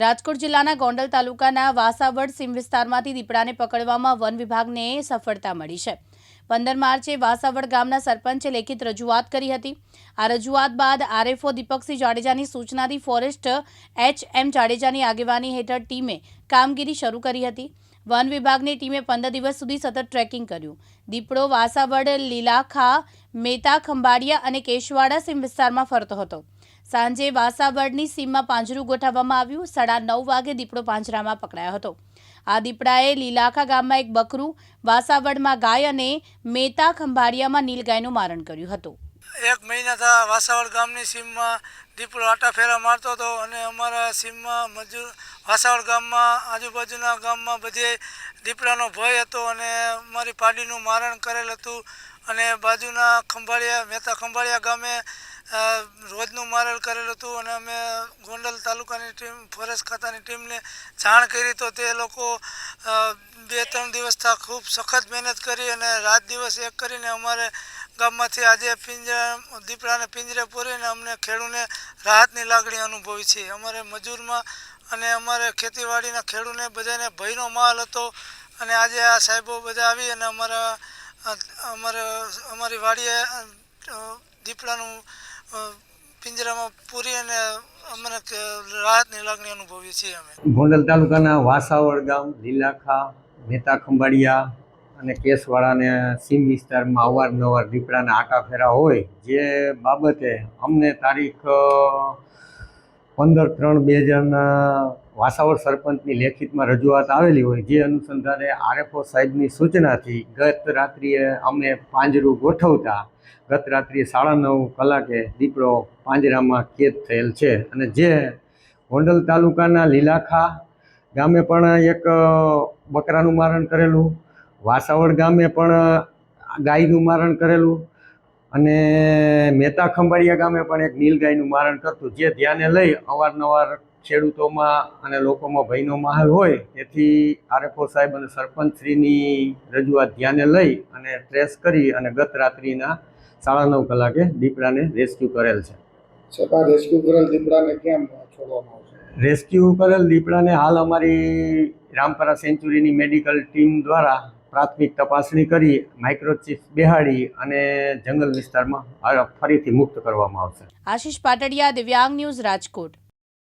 રાજકોટ જિલ્લાના ગોંડલ તાલુકાના વાસાવડ સીમ વિસ્તારમાંથી દીપડાને પકડવામાં વન વિભાગને સફળતા મળી છે. પંદર માર્ચે વાસાવડ ગામના સરપંચે લેખિત રજૂઆત કરી હતી. આ રજૂઆત બાદ આરએફઓ દીપકસિંહ જાડેજાની સૂચનાથી ફોરેસ્ટ એચ એમ જાડેજાની આગેવાની હેઠળ ટીમે કામગીરી શરૂ કરી હતી. વન વિભાગની ટીમે પંદર દિવસ સુધી સતત ટ્રેકિંગ કર્યું. દીપડો, વાસાવડ, લીલાખા મેતા ખંભાળિયા અને કેશવાડા સીમ વિસ્તારમાં ફરતો હતો. સાંજે વાસાવડની સીમમાં પાંજરું ગોઠવવામાં આવ્યું. સાડા નવ વાગે દીપડો પાંજરામાં પકડાયો હતો. આ દીપડાએ લીલાખા ગામમાં એક બકરું, વાસાવડમાં ગાય અને મેતા ખંભાળિયામાં નીલગાયનું મારણ કર્યું હતું. એક મહિના થા વાસાવડ ગામની સીમમાં દીપડો આટા ફેરા મારતો હતો અને અમારા સીમમાં મજૂર વાસાવડ ગામમાં, આજુબાજુના ગામમાં બધે દીપડાનો ભય હતો અને મારી પાડીનું મારણ કરેલ હતું અને બાજુના ખંભાળિયા, મહેતા ખંભાળિયા ગામે રોજનું મારણ કરેલું હતું અને અમે ગોંડલ તાલુકાની ટીમ, ફોરેસ્ટ ખાતાની ટીમને જાણ કરી તો તે લોકો બે ત્રણ દિવસથી ખૂબ સખત મહેનત કરી અને રાત દિવસ એક કરીને અમારે ગામમાંથી આજે પિંજરા, દીપડાને પિંજરે પૂરીને અમને ખેડૂને રાહતની લાગણી અનુભવી છે. અમારે મજૂરમાં અને અમારે ખેતીવાડીના ખેડૂને બધાને ભયનો માલ હતો અને આજે આ સાહેબો બધા આવી અને અમારા, અમારે, અમારી વાડીએ દીપડાનું પિંજરામાં પૂરી અને અમને રાહતની લાગણી અનુભવીએ છીએ અમે. ગોંડલ તાલુકાના વાસાવડ ગામ, લીલાખા મહેતા ખંભાળિયા અને કેસવાળાને સીમ વિસ્તારમાં અવારનવાર દીપડાના આટા ફેરા હોય, જે બાબતે અમને તારીખ પંદર ત્રણ બે હજારના વાસાવર સરપંચની લેખિતમાં રજૂઆત આવેલી હોય, જે અનુસંધાને આરએફઓ સાહેબની સૂચનાથી ગત રાત્રિએ અમે પાંજરું ગોઠવતા, ગત રાત્રિએ સાડા નવ કલાકે દીપડો પાંજરામાં કેદ થયેલ છે. અને જે ગોંડલ તાલુકાના લીલાખા ગામે પણ એક બકરાનું મારણ કરેલું વાસાવડ ગામે પણ ગાયનું મારણ કરેલું અને મહેતા ખંભાળિયા ગામે પણ એક નીલગાયનું મારણ કરતું જે ધ્યાને લઈ અવારનવાર ખેડૂતોમાં અને લોકોમાં ભયનો માહોલ હોય તેથી આરએફઓ સાહેબ અને સરપંચશ્રીની રજૂઆત ધ્યાને લઈ અને ટ્રેસ કરી અને ગત રાત્રિના સાડા નવ કલાકે દીપડાને રેસ્ક્યુ કરેલ છે. રેસ્ક્યુ કરેલ દીપડાને કેમ છોડવામાં આવશે? રેસ્ક્યુ કરેલ દીપડાને હાલ અમારી રામપરા સેન્ચુરીની મેડિકલ ટીમ દ્વારા પ્રાથમિક તપાસણી કરી માઇક્રોચિપ બેહાડી અને જંગલ વિસ્તારમાં ફરીથી મુક્ત કરવામાં આવશે. આશીષ પાટડિયા, દિવ્યાંગ ન્યૂઝ રાજકોટ.